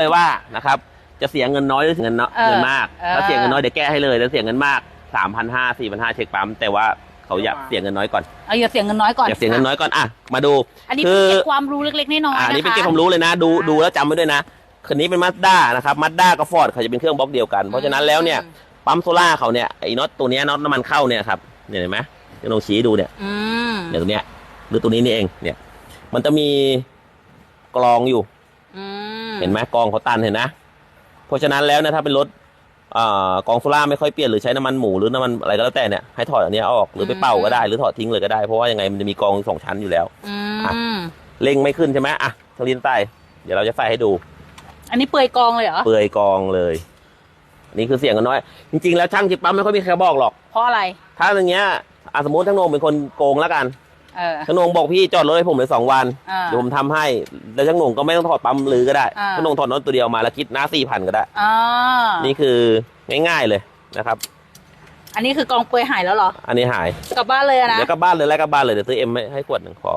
เลยว่านะครับจะเสียเงินน้อยหรือเสียเงินเนาะเออเงินมาก เออ ถ้าเสียเงินน้อยเดี๋ยวแก้ให้เลยถ้าเสียเงินมากสามพันห้าสี่พันห้าเช็คปั๊มแต่ว่าเขาอยากเสียเงินน้อยก่อนเอาอย่าเสียเงินน้อยก่อนอยากเสียเงินน้อยก่อนอะมาดูอันนี้คืเป็นอเก็บความรู้เล็กๆน้อยๆอ่านะคะนี่เป็นเก็บความรู้เลยนะ ดูดูแล้วจำไว้ด้วยนะคันนี้เป็นมาสด้านะครับมาสด้ากับฟอร์ดเขาจะเป็นเครื่องบล็อกเดียวกัน เพราะฉะนั้นแล้วเนี่ยปั๊มโซล่าเขาเนี่ยไอ้น็อตตัวเนี้ยน็อตน้ำมันเข้าเนี่ยครับเนี่ยเห็นไหมเดี๋ยวลองชี้ดูเนี่ย อืม เนี่ยตรงเนี้ยหรือตัวนี้นี่เองเนี่ย มันจะมีกรองอยู่อืม เห็นไหมกรองเขาตันเห็นนะ เพราะฉะนั้นแล้วเนี่ยถ้าเป็นรถอ่ากรองโซล่าไม่ค่อยเปลี่ยนหรือใช้น้ำมันหมูหรือน้ำมันอะไรก็แล้วแต่เนี่ยให้ถอดอันเนี้ยออกหรือไปเป่าก็ได้หรือถอดทิ้งเลยก็ได้เพราะว่ายังไงมันจะมีกรองสองชั้นอยู่แล้วอือะมเร่งไม่ขึ้นใช่ไหมอะทลินใส่เดี๋ยวเราจะใส่ให้ดู อันนี้เปื่อยกองเลยเหรอเปลือยกองเลยอันนี่คือเสียงกันน้อย จริงๆแล้วช่างจิบปั๊มไม่ค่อยมีใครบอกหรอก เพราะอะไร ถ้าอย่างเงี้ยอะสมมติทั้งโหนงเป็นคนโกงแล้วกัน เออทั้งโหนงบอกพี่จอดรถให้ผมเลยสองวันอ่าเดี๋ยวผมทำให้แล้วช่างโหนงก็ไม่ต้องถอดปั๊มลือก็ได้อ่า ช่างโหนงถอดน็อตตัวเดียวมาแล้วคิดหน้าสี่พันก็ได้ อ่านี่คือง่ายๆเลยนะครับ อันนี้คือกองเปื่อยหายแล้วเหรออันนี้หาย กลับบ้านเลยอะนะ เดี๋ยวกลับบ้านเลยไล่กลับบ้านเลยเดี๋ยวซื้อเอ็มให้ขวดหนึ่งพอ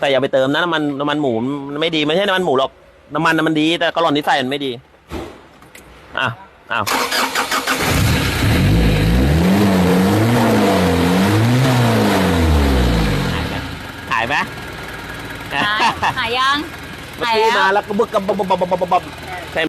แต่อย่าไปเติมนะน้ำมันน้ำมันหมูมันไม่ดีไม่ใช่น้ำมันหมูหรอกน้ำมันน่ะมันดี แต่กระหล่อนที่ใส่มันไม่ดีอะอ้าว ขายไหมขายขายยัง เมื่อกี้มาแล้วก็บึกกับบบบบบบใช่